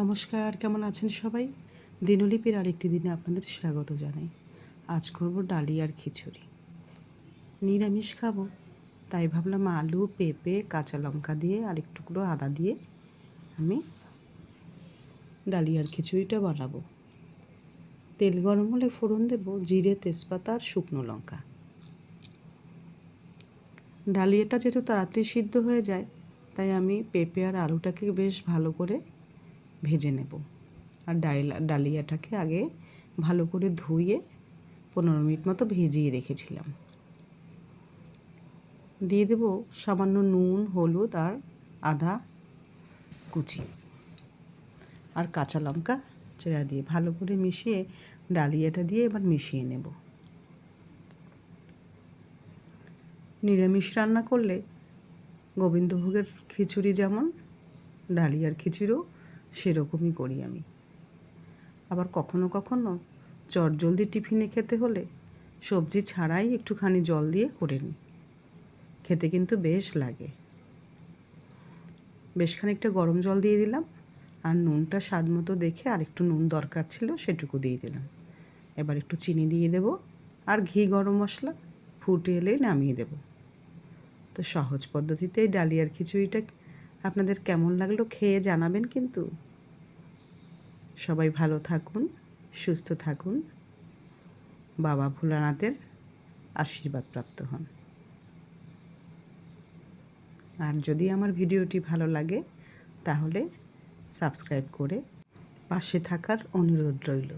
নমস্কার, কেমন আছেন সবাই? দিনলিপির আরেকটি দিনে আপনাদের স্বাগত জানাই। আজ করব ডালি আর খিচুড়ি। নিরামিষ খাব, তাই ভাবলাম আলু, পেঁপে, কাঁচা লঙ্কা দিয়ে আর একটু টুকরো আদা দিয়ে আমি ডালি আর খিচুড়িটা বানাবো। তেল গরম হলে ফোড়ন দেবো, জিরে, তেজপাতা আর শুকনো লঙ্কা। ডালিয়াটা যেহেতু তাড়াতাড়ি সিদ্ধ হয়ে যায়, তাই আমি পেঁপে আর আলুটাকে বেশ ভালো করে ভেজে নেব। আর ডাইলা, ডালিয়াটাকে আগে ভালো করে ধুয়ে পনেরো মিনিট মতো ভেজিয়ে রেখেছিলাম। দিয়ে দেব সামান্য নুন, হলুদ আর আদা কুচি আর কাঁচা লঙ্কা চেরা দিয়ে ভালো করে মিশিয়ে ডালিয়াটা দিয়ে এবার মিশিয়ে নেব। নিরামিষ রান্না করলে গোবিন্দভোগের খিচুড়ি যেমন, ডালিয়ার খিচুড়িও সেরকমই করি আমি। আবার কখনো কখনো চটজলদি টিফিনে খেতে হলে সবজি ছাড়াই একটুখানি জল দিয়ে করে নিই। খেতে কিন্তু বেশ লাগে। বেশ খানিকটা গরম জল দিয়ে দিলাম আর নুনটা স্বাদ মতো দেখে আর একটু নুন দরকার ছিল সেটুকু দিয়ে দিলাম। এবার একটু চিনি দিয়ে দেব আর ঘি গরম মশলা ফুটে এলেই নামিয়ে দেব। তো সহজ পদ্ধতিতে ডালিয়ার খিচুড়িটা আপনাদের কেমন লাগল খেয়ে জানাবেন কিন্তু। সবাই ভালো থাকুন, সুস্থ থাকুন। বাবা ভোলানাথের আশীর্বাদ প্রাপ্ত হন। আর যদি আমার ভিডিওটি ভালো লাগে, তাহলে সাবস্ক্রাইব করে পাশে থাকার অনুরোধ রইল।